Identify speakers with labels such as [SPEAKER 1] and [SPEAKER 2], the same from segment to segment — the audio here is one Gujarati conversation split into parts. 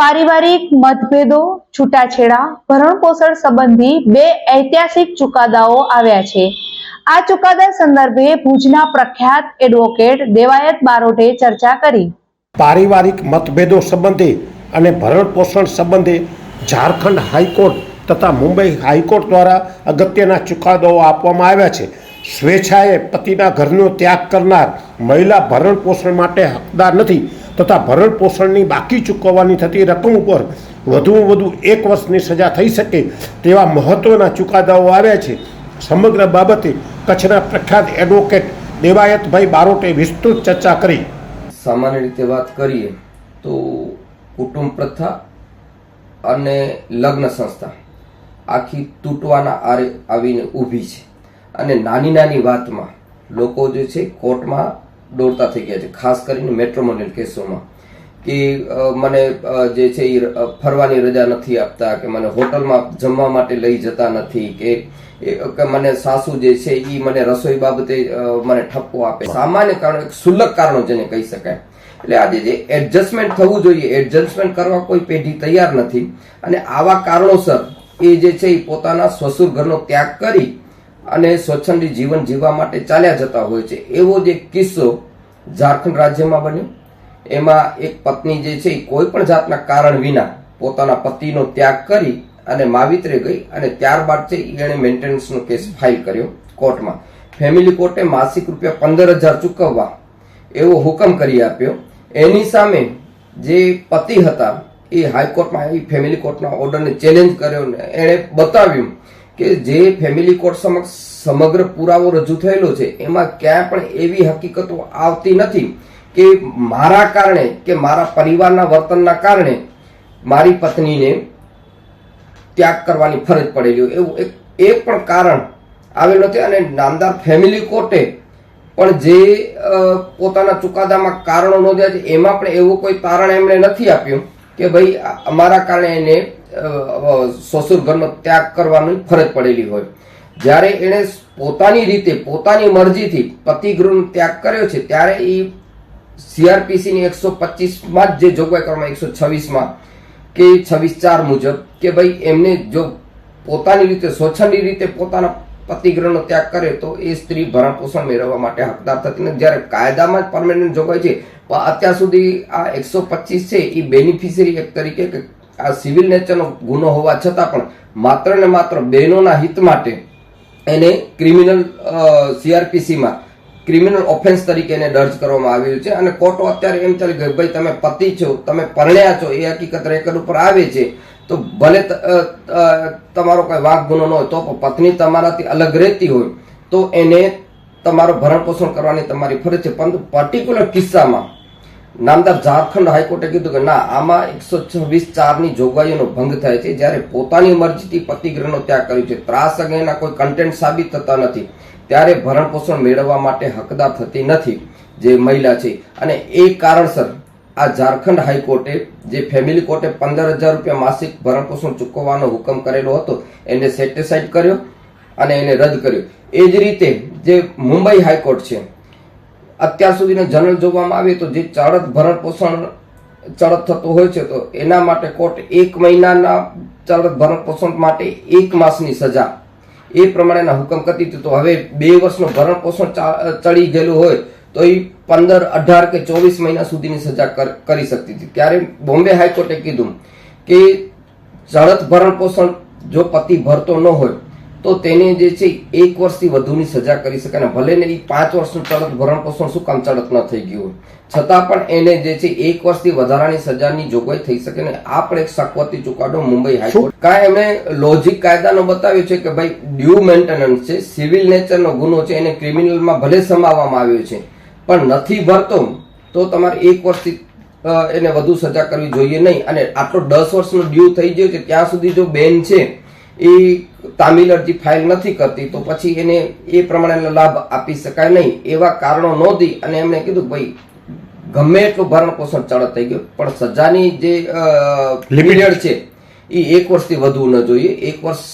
[SPEAKER 1] પારિવારિક મતભેદો, છૂટાછેડા, ભરણપોષણ સંબંધી બે ઐતિહાસિક ચુકાદાઓ આવ્યા છે. આ ચુકાદા સંદર્ભે ભુજના પ્રખ્યાત એડવોકેટ દેવાયત બારોટે ચર્ચા કરી.
[SPEAKER 2] પારિવારિક મતભેદો સંબંધે અને ભરણપોષણ સંબંધે ઝારખંડ હાઈકોર્ટ તથા મુંબઈ હાઈકોર્ટ દ્વારા અગત્યના ચુકાદાઓ આપવામાં આવ્યા છે. સ્વેચ્છાએ પતિના ઘરનો ત્યાગ કરનાર મહિલા ભરણપોષણ માટે હકદાર નથી. તથા ભરણપોષણની બાકી ચૂકવવાની થતી રકમ ઉપર વધુમાં વધુ એક વર્ષની સજા થઈ શકે તેવા મહત્ત્વના ચુકાદાઓ આવ્યા છે. સમગ્ર બાબતે કચ્છના પ્રખ્યાત એડવોકેટ દેવાયતભાઈ બારોટે વિસ્તૃત ચર્ચા કરી.
[SPEAKER 3] સામાન્ય રીતે વાત કરીએ તો કુટુંબ પ્રથા અને લગ્ન સંસ્થા આખી તૂટવાના આરે આવીને ઊભી છે. અને નાની નાની વાતમાં લોકો જે છે કોર્ટમાં દોડતા થઈ ગયા છે. ખાસ કરીને મેટ્રોમોનિયલ કેસોમાં કે મને જે છે એ ફરવાની રજા નથી આપતા કે મને હોટલમાં જમવા માટે લઈ જતા નથી કે મને સાસુ જે છે એ મને રસોઈ બાબતે મને ઠપકો આપે. સામાન્ય કારણો એક સુલભ કારણો જેને કહી શકાય. એટલે આજે જે એડજસ્ટમેન્ટ થવું જોઈએ એડજસ્ટમેન્ટ કરવા કોઈ પેઢી તૈયાર નથી. અને આવા કારણોસર એ જે છે એ પોતાના સસુર ઘરનો ત્યાગ કરી અને સ્વચ્છંદી જીવન જીવવા માટે ચાલ્યા જતા હોય છે. એવો જ એક કિસ્સો ઝારખંડ રાજ્યમાં બન્યો. એમાં એક પત્ની જે છે, એ કોઈ પણ જાતના કારણ વિના પોતાના પતિનો ત્યાગ કરી અને માવિત્રે ગઈ અને ત્યારબાદ છે એણે મેન્ટેનન્સનો કેસ ફાઇલ કર્યો કોર્ટમાં. ફેમિલી કોર્ટે માસિક રૂપિયા પંદર હજાર ચૂકવવા એવો હુકમ કરી આપ્યો. એની સામે જે પતિ હતા, એ હાઈકોર્ટમાં, એ ફેમિલી કોર્ટના ઓર્ડરને ચેલેન્જ કર્યો ને એણે બતાવ્યું કે જે ફેમિલી કોર્ટ સમક્ષ સમગ્ર પુરાવો રજૂ થયેલો છે, એમાં ક્યાંય પણ એવી હકીકતો આવતી નથી કે મારા કારણે કે મારા પરિવારના વર્તનના કારણે મારી પત્નીને ત્યાગ કરવાની ફરજ પડેલી હોય. એવું એક એક પણ કારણ આવેલું નથી અને નામદાર ફેમિલી કોર્ટે પણ જે પોતાના ચુકાદામાં કારણો નોંધ્યા છે, એમાં પણ એવું કોઈ તારણ એમણે નથી આપ્યું કે ભાઈ અમારા કારણે એને સસુર ઘરનો ત્યાગ કરવાની ફરજ પડેલી હોય. જ્યારે એણે પોતાની રીતે, પોતાની મરજીથી પતિ ગૃહનો ત્યાગ કર્યો છે, ત્યારે એ સીઆરપીસી ની એકસો પચીસમાં જ જે જોગવાઈ કરવામાં એકસો છવ્વીસમાં કે છવ્વીસ ચાર મુજબ કે ભાઈ એમને જો પોતાની રીતે સ્વચ્છંદી રીતે પોતાના પતિગ્રહનો ત્યાગ કરે તો એ સ્ત્રી ભરણ પોષણ મેળવવા માટે હકદાર થતી નથી. જ્યારે કાયદામાં જ પરમેનન્ટ જોગવાઈ છે, પણ અત્યાર સુધી આ એકસો પચીસ છે એ બેનિફિશરી એક તરીકે કે આ સિવિલ નેચરનો ગુનો હોવા છતાં પણ માત્ર ને માત્ર બહેનોના હિત માટે એને ક્રિમિનલ સીઆરપીસીમાં ક્રિમિનલ ઓફેન્સ તરીકે એને દર્જ કરવામાં આવ્યું છે અને કોર્ટો અત્યારે એમ ચાલે કે ભાઈ તમે પતિ છો, તમે પરણ્યા છો, એ હકીકત રેકર્ડ ઉપર આવે છે, તો ભલે તમારો કોઈ વાઘ ગુનો ન હોય તો પત્ની તમારાથી અલગ રહેતી હોય તો એને તમારો ભરણ પોષણ કરવાની તમારી ફરજ છે. પરંતુ પર્ટિક્યુલર કિસ્સામાં નામદાર ઝારખંડ હાઈકોર્ટે કીધું કે ના, આમાં એકસો છવ્વીસ ચારની જોગવાઈઓનો ભંગ થાય છે. જ્યારે પોતાની મરજીથી પતિગ્રહનો ત્યાગ કર્યો છે. ત્રાસ અંગેના કોઈ કન્ટેન્ટ સાબિત થતા નથી. ત્યારે ભરણ પોષણ મેળવવા માટે હકદાર થતી નથી જે મહિલા છે. અને એ કારણસર આ ઝારખંડ હાઈકોર્ટે, જે ફેમિલી કોર્ટે પંદર હજાર રૂપિયા માસિક ભરણ પોષણ ચૂકવવાનો હુકમ કરેલો હતો, એને સેટિસાઇડ કર્યો અને એને રદ કર્યો. એ જ રીતે જે મુંબઈ હાઈકોર્ટ છે અત્યાર સુધીનો જનરલ જોવામાં આવે તો જે ચડત ભરણ પોષણ ચડત થતું હોય છે તો એના માટે કોર્ટ એક મહિનાના ચડત ભરણ પોષણ માટે એક માસની સજા. એ પ્રમાણેના હુકમ કરતી હતી. તો હવે બે વર્ષનું ભરણ પોષણ ચડી ગયેલું હોય તો એ પંદર, અઢાર કે ચોવીસ મહિના સુધીની સજા કર- શકતી હતી. ત્યારે બોમ્બે હાઈકોર્ટે કીધું કે ચડત ભરણ પોષણ જો પતિ ભરતો ન હોય તો તેને જે છે એક વર્ષથી વધુની સજા કરી શકે અને ભલે ને એ પાંચ વર્ષનું ચડત ભરણ પોષણ શું કામ ચડત ન થઈ ગયું છતાં પણ એને જે છે એક વર્ષથી વધારાની સજાની જોગવાઈ થઈ શકે ને આ પણ એક સકવતી ચુકાદો મુંબઈ હાઈકોર્ટ કાંઈ એમણે લોજિક કાયદાનો બતાવ્યું છે કે ભાઈ ડ્યુ મેન્ટેનન્સ છે સિવિલ નેચરનો ગુનો છે એને ક્રિમિનલમાં ભલે સમાવવામાં આવ્યો છે પણ નથી ભરતો તો તમારે એક વર્ષથી એને વધુ સજા કરવી જોઈએ નહીં. અને આટલો દસ વર્ષનો ડ્યુ થઈ ગયો છે ત્યાં સુધી જો બેન છે એ તામિલ અરજી ફાઇલ નથી કરતી તો પછી એને એ પ્રમાણેનો લાભ આપી શકાય નહીં. એવા કારણો નોંધી અને એમણે કીધું ભાઈ ગમે એટલું ભરણ પોષણ ચડત થઈ ગયું પણ સજાની જે લિમિટેડ છે એ એક વર્ષથી વધુ ન જોઈએ. એક વર્ષ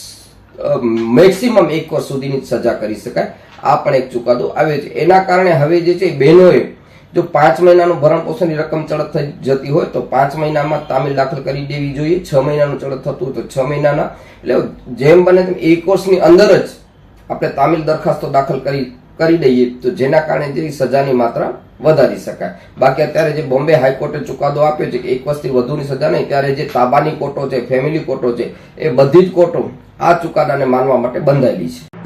[SPEAKER 3] મેક્સિમમ એક વર્ષ સુધીની સજા કરી શકાય. આ પણ એક ચુકાદો આવ્યો છે. એના કારણે હવે જે છે બહેનોએ જો પાંચ મહિનાનું ભરણ પોષણની રકમ ચડત થઈ જતી હોય તો પાંચ મહિનામાં તામિલ દાખલ કરી દેવી જોઈએ. છ મહિનાનું ચડત થતું તો છ મહિનાના. એટલે જેમ બને તેમ એક વર્ષની અંદર જ આપણે તામિલ દરખાસ્તો દાખલ કરી કરી દઈએ તો જેના કારણે જે સજાની માત્રા વધારી શકાય. બાકી અત્યારે જે બોમ્બે હાઈકોર્ટે ચુકાદો આપ્યો છે કે એક વર્ષથી વધુની સજા નહીં, ત્યારે જે તાબાની કોર્ટો છે, ફેમિલી કોર્ટો છે, એ બધી જ કોર્ટો આ ચુકાદાને માનવા માટે બંધાયેલી છે.